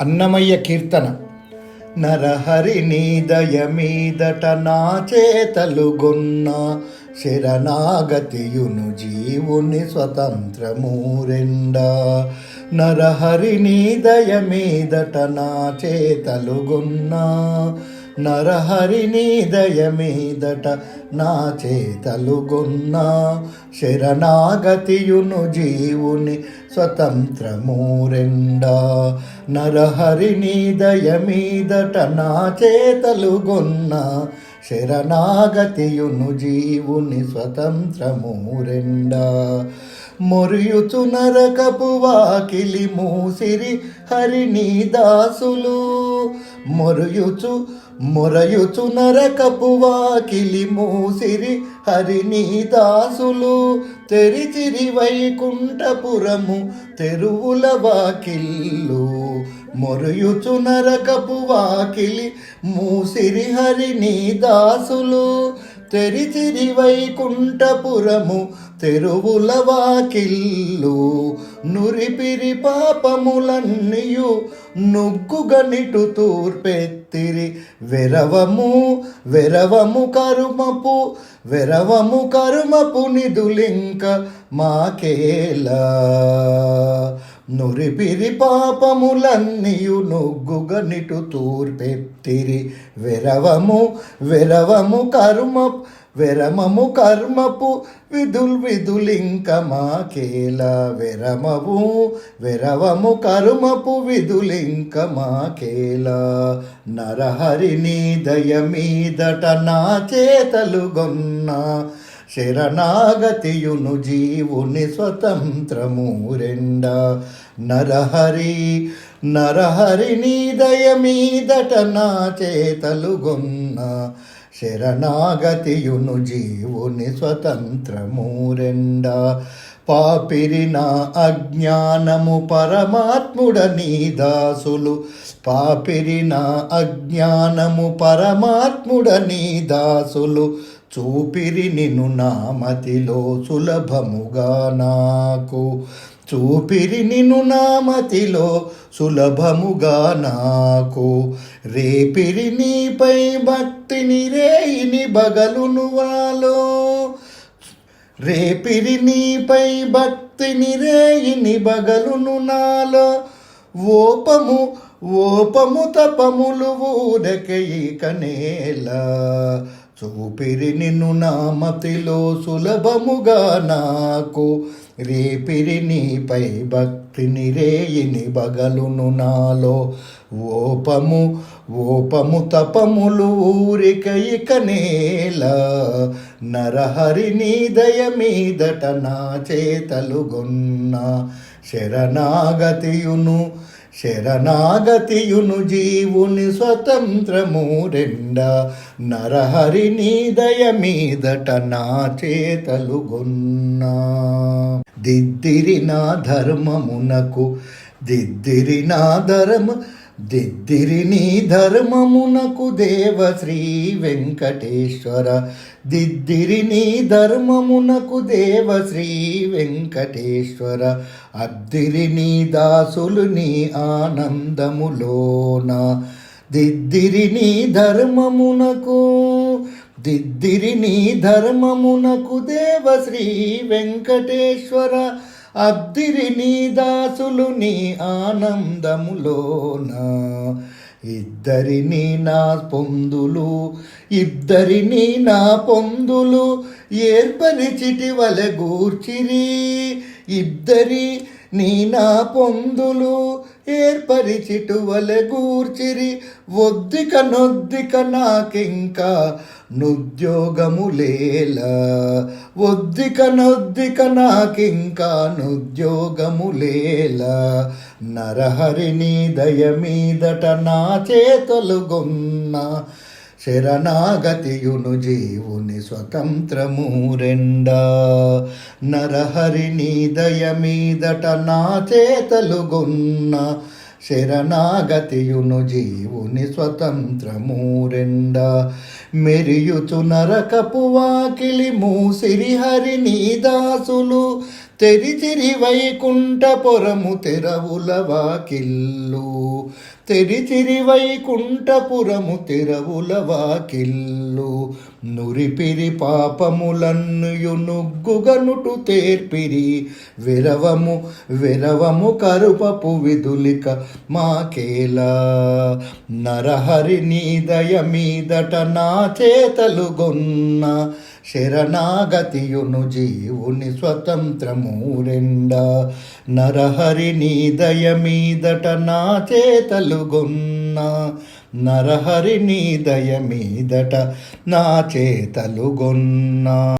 అన్నమయ్య కీర్తన. నరహరి నీదయమీదట నా చేతలుగొన్న శరణాగతియును జీవుని స్వతంత్రమూరెండ. నరహరి నరహరి నీదయమీదట నా చేతలు గొన్న నరహరి నా చేతలుగున్నా శరణాగతియును జీవుని స్వతంత్రమూరెండా. నరహరి నీదయమీదట నా చేతలుగున్నా శరణాగతియును జీవుని స్వతంత్రమూరెండా. మొరియుచు నరకపు వాకిలి మూసిరి హరిని దాసులు. మొరయుచు మొరయుచు నరకపు వాకిలి మూసిరి హరిని దాసులు. తెరిచిరి వైకుంఠపురము తెరువుల వాకిల్లు మొరయుచు నరకపు వాకిలి మూసిరి హరిని దాసులు. తెరిచిరి వైకుంఠపురము తెరువుల వాకిల్లు నురిపిరి పాపములన్నీయు నుగ్గుగనిటు తూర్పెత్తిరి. వెరవము వెరవము కరుమపు వెరవము కరుమపు నిధులింక మాకేలా. నురిపిరి పాపములన్నీయు నుగ్గుగనిటు తూర్పెత్తిరి విరవము విరవము కర్మ విరమము కర్మపు విధుల్ విధులింక మాకేల విరమము విరవము కర్మపు విధులింక మాకేల నరహరిని దయమీదట నా చేతలుగొన్నా శరణాగతియును జీవుని స్వతంత్రము రెండ నరహరి నరహరి నీదయ మీదట నా చేతలు గొన్న. శరణాగతియును జీవుని స్వతంత్రము రెండ పాపిరి నా అజ్ఞానము పరమాత్ముడ నీ దాసులు. పాపిరి నా అజ్ఞానము పరమాత్ముడ నీ దాసులు. చూపిరి నిన్ను నామతిలో సులభముగా నాకు. చూపిరి నిన్ను నామతిలో సులభముగా నాకు. రేపిరి నీపై భక్తిని రేయిని బగలును వాలో. రేపిరి నీపై భక్తిని రేయిని బగలును నాలో. ఓపము ఓపము తపములు ఊరకైకనేలా చూపిరి నిన్ను నామతిలో సులభముగా నాకు. రేపిరి నీపై భక్తిని రేయిని బగలును నాలో. ఓపము ఓపము తపములు ఊరిక ఇక నేల. నరహరి నీ దయమీదట నా చేతలుగొన్న శరణాగతియును శరణాగతియును జీవుని స్వతంత్రము రెండ నరహరి నీదయ దయమీదట నా చేతలుగున్న. దిద్దిరి నా ధర్మమునకు దిద్దిరి నా ధర్మ దిద్దిరిని ధర్మమునకు దేవ శ్రీ వెంకటేశ్వర. దిద్దిరిని ధర్మమునకు దేవ శ్రీ వెంకటేశ్వర. అద్దిరిని దాసులుని దాసులు నీ ఆనందములోన. దిద్దిరిని ధర్మమునకు దిద్దిరిని ధర్మమునకు దేవ శ్రీ వెంకటేశ్వర. అద్దిరి నీ దాసులు నీ ఆనందములోన. ఇద్దరిని నా పొందులు ఇద్దరిని నా పొందులు ఏర్పరిచిటి వలె గూర్చిరి. ఇద్దరి నీ నా పొందులు ఏర్పరిచిటువల గూర్చిరి ఒద్దిక నొద్దిక నాకింకా నుద్యోగములేలా ఒద్దిక నొద్దిక నాకింకా నుద్యోగములేలా నరహరిని దయమీదట నా చేతులు శరణాగతియును జీవుని స్వతంత్రము రెండా నరహరిని దయమీదట నా చేతలుగున్న శరణాగతియును జీవుని స్వతంత్రము రెండ మెరియుచు నరకపు వాకిలి మూసిరి హరి దాసులు తెరిచిరి వైకుంఠపురము తెరవుల వాకిల్లు. తెరిచిరి వైకుంఠపురము తెరవుల వాకిల్లు. నురిపిరి పాపములన్నుయు నుగ్గుగనుటు తేర్పిరి. విరవము విరవము కరుపపు విదులిక మాకేలా. నరహరి నీదయ మీదట నా చేతలు గొన్న. శరణాగతియును జీవుని స్వతంత్రము రెండ నరహరి నీ దయ మీదట నా చేతలుగొన్న. నరహరి నీ దయ మీదట నా చేతలుగొన్నా.